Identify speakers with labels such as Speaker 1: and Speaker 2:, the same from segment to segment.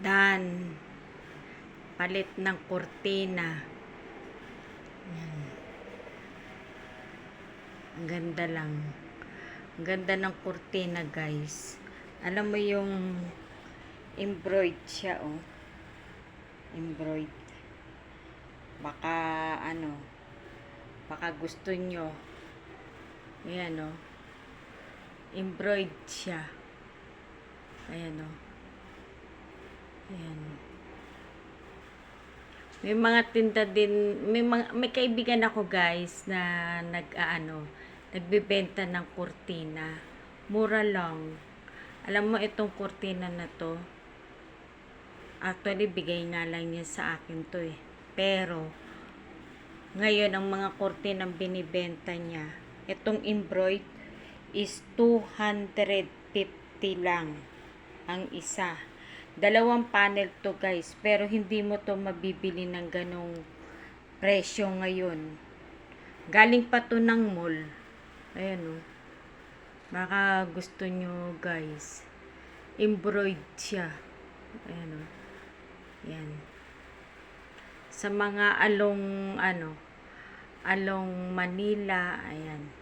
Speaker 1: Dan. Palit ng kurtina. Yan. Ang ganda lang. Ang ganda ng kurtina, guys. Alam mo yung embroid siya, oh. Embroid. Baka, ano, baka gusto nyo. Ayan, oh. Embroid siya. Ayan, oh. Ayan. May mga tinda din, may mga, may kaibigan ako guys na nag ano, nagbebenta ng kurtina. Mura lang. Alam mo itong kurtina na to, actually bigay nga lang niya sa akin to eh. Pero, ngayon ang mga kurtinang binibenta niya, itong embroid is 250 lang ang isa. Dalawang panel to guys, pero hindi mo to mabibili ng ganong presyo ngayon. Galing pa to ng mall. Ayan o. Baka gusto nyo guys. Embroid siya. Ayan o. Yan. Sa mga along ano, along Manila, ayan.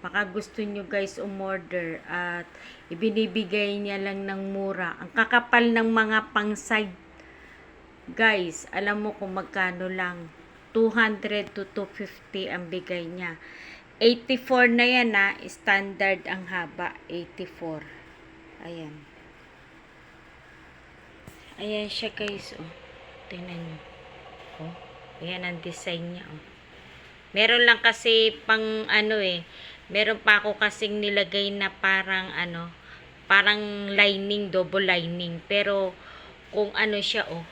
Speaker 1: Baka gusto nyo guys umorder at ibinibigay niya lang ng mura. Ang kakapal ng mga pang-side. Guys, alam mo kung magkano lang. 200 to 250 ang bigay niya. 84 na yan na standard ang haba. 84. Ayan. Ayan siya guys. Oh. Tingnan nyo. Oh. Ayan ang design niya. Oh. Meron lang kasi pang ano eh. Meron pa ako kasing nilagay na parang ano, parang lining, double lining. Pero kung ano siya oh,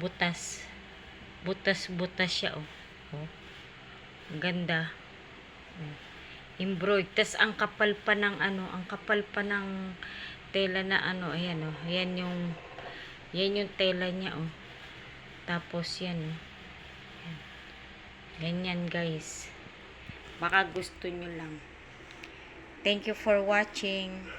Speaker 1: butas. Butas-butas siya oh. oh. Ang ganda. Oh. Embroid. Tas ang kapal pa ng ano, ang kapal pa ng tela na ano, ayan oh. Ayan yung yan yung tela niya oh. Tapos yan oh. Yan. Ganyan guys. Baka gusto nyo lang. Thank you for watching.